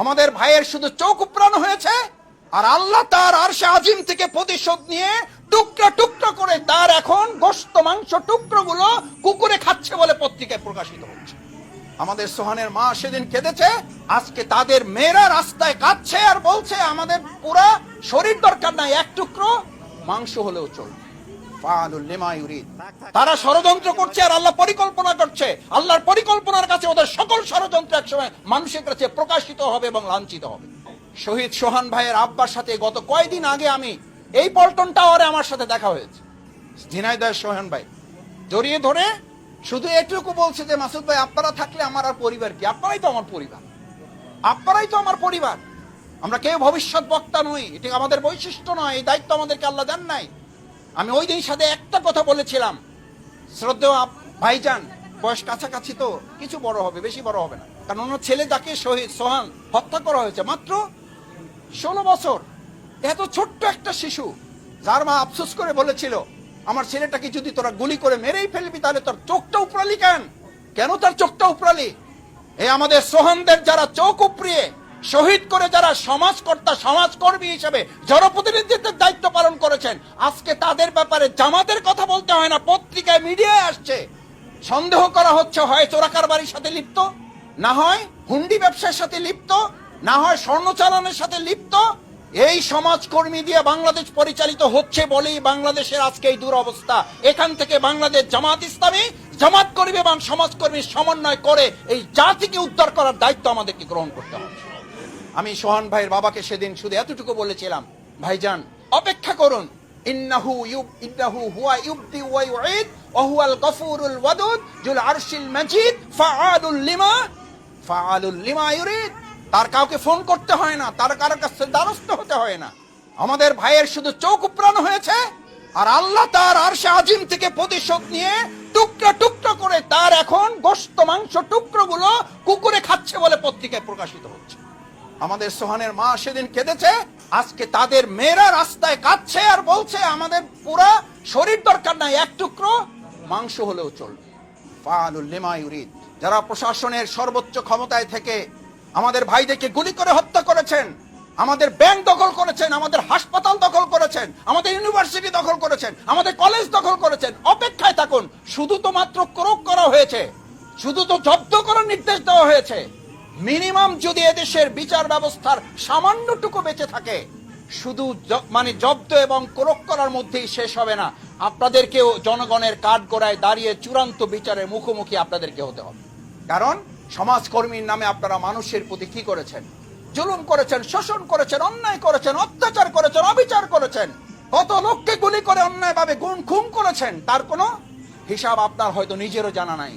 আমাদের ভাইয়ের শুধু চোখ উপড়ানো হয়েছে, আর আল্লাহ তার আরশে আজিম থেকে প্রতিশোধ নিয়ে টুকরা টুকরা করে তার এখন গোস্ত, মাংস টুকরোগুলো কুকুরে খাচ্ছে বলে পত্রিকায় প্রকাশিত হচ্ছে আমাদের সোহানের মা সেদিন কেঁদেছে, আজকে তাদের মেয়েরা রাস্তায় কাঁদছে আর বলছে, আমাদের পুরা শরীর দরকার নাই, এক টুকরো, মাংস হলেও চলবে। তারা ষড়যন্ত্র করছে আর আল্লাহ পরিকল্পনা করছে। আল্লাহর পরিকল্পনার কাছে ওদের সকল ষড়যন্ত্র একসময় মানুষের কাছে প্রকাশিত হবে এবং লাঞ্ছিত হবে। শহীদ সোহান ভাইয়ের আব্বার সাথে গত কয়দিন আগে আমি এই পল্টন টাওয়ারে আমার সাথে দেখা হয়েছে। ঝিনাইদয় সোহান ভাই, জড়িয়ে ধরে শুধু এটুকু বলছে যে, মাসুদ ভাই, আপনারা থাকলে আমার আর পরিবার কি? আপনারাই তো আমার পরিবার। আপনারাই তো আমার পরিবার। আমরা কেউ ভবিষ্যৎ বক্তা নই, এটা আমাদের বৈশিষ্ট্য নয়, এই দায়িত্ব আমাদেরকে আল্লাহ দেন নাই। আমি ওই দিন সাথে একটা কথা বলেছিলাম। শ্রদ্ধেয় ভাইজান, বয়স কাছাকাছি তো, কিছু বড় হবে, বেশি বড় হবে না। কারণ ওনার ছেলে যাকে শহীদ সোহান হত্যা করা হয়েছে, মাত্র ষোলো বছর। এত ছোট্ট একটা শিশু, যার মা আফসোস করে বলেছিল, আমার ছেলেটাকে যদি তোরা গুলি করে মেরেই ফেলবি, তাহলে তোর চোখটা উপরালি কেন? কেন তার চোখটা উপরালি এই আমাদের সোহানদের যারা চোখ উপড়িয়ে শহীদ করে যারা সমাজকর্তা, সমাজকর্মী হিসেবে জনপ্রতিনিধিত্বের দায়িত্ব পালন করেছেন, আজকে তাদের ব্যাপারে জামাতের কথা বলতে হয় না, পত্রিকায় মিডিয়ায় আসছে। সন্দেহ করা হচ্ছে, হয় চোরাকার বাড়ির সাথে লিপ্ত, না হয় হুন্ডি ব্যবসার সাথে লিপ্ত, না হয় স্বর্ণ চালানের সাথে লিপ্ত। এই সমাজকর্মী দিয়ে বাংলাদেশ পরিচালিত হচ্ছে বলেই বাংলাদেশের আজকে এই দুরবস্থা। এখান থেকে বাংলাদেশ জামাত ইসলামী জামাত কর্মী এবং সমাজকর্মীর সমন্বয় করে এই জাতিকে উদ্ধার করার দায়িত্ব আমাদেরকে গ্রহণ করতে হবে। আমি সোহান ভাইয়ের বাবাকে সেদিন শুধু এতটুকু বলেছিলাম, ভাইজান, অপেক্ষা করুন। ইন্নাহু ইউব, ইন্নাহু হুয়া ইউবদি ওয়া ইউঈদ গফুরুল ওয়াদুদ আরশিল মাজিদ, ফাআলুল লিমা লিমা ইউরিদ। তার কাউকে ফোন করতে হয় না, তার কারোর কাছে দ্বারস্থ হতে হয় না। আমাদের ভাইয়ের শুধু চোখ উপড়ানো হয়েছে, আর আল্লাহ তার আরশে আজিম থেকে প্রতিশোধ নিয়ে টুকরা টুকরা করে তার এখন গোস্ত মাংস টুকরোগুলো কুকুরে খাচ্ছে বলে পত্রিকায় প্রকাশিত হচ্ছে। আমাদের সোহানের মা সেদিন কেঁদেছে, আজকে তাদের মেয়েরা রাস্তায় কাঁদছে আর বলছে, আমাদের পুরা শরীর দরকার নাই, এক টুকরো মাংস হলেও চলবে। যারা প্রশাসনের সর্বোচ্চ ক্ষমতায় থেকে আমাদের ভাইদেরকে গুলি করে হত্যা করেছেন, আমাদের ব্যাংক দখল করেছেন, আমাদের হাসপাতাল দখল করেছেন, আমাদের ইউনিভার্সিটি দখল করেছেন, আমাদের কলেজ দখল করেছেন, অপেক্ষায় থাকুন, শুধু তো মাত্র ক্রোক করা হয়েছে, শুধু তো জব্দ করার নির্দেশ দেওয়া হয়েছে। মিনিমাম যদি এদেশের বিচার ব্যবস্থার সামান্যটুকু বেঁচে থাকে, শুধু মানে জব্দ এবং ক্রোক করার মধ্যেই শেষ হবে না। আপনাদেরকেও জনগণের কাঠ গোড়ায় দাঁড়িয়ে চূড়ান্ত বিচারের মুখোমুখি আপনাদেরকে হতে হবে। কারণ সমাজকর্মীর নামে আপনারা মানুষের প্রতি কি করেছেন? জুলুম করেছেন, শোষণ করেছেন, অন্যায় করেছেন, অত্যাচার করেছেন, অবিচার করেছেন। কত লোককে গুলি করে অন্যায়ভাবে গুণ খুন করেছেন, তার কোনো হিসাব আপনার হয়তো নিজেরও জানা নাই।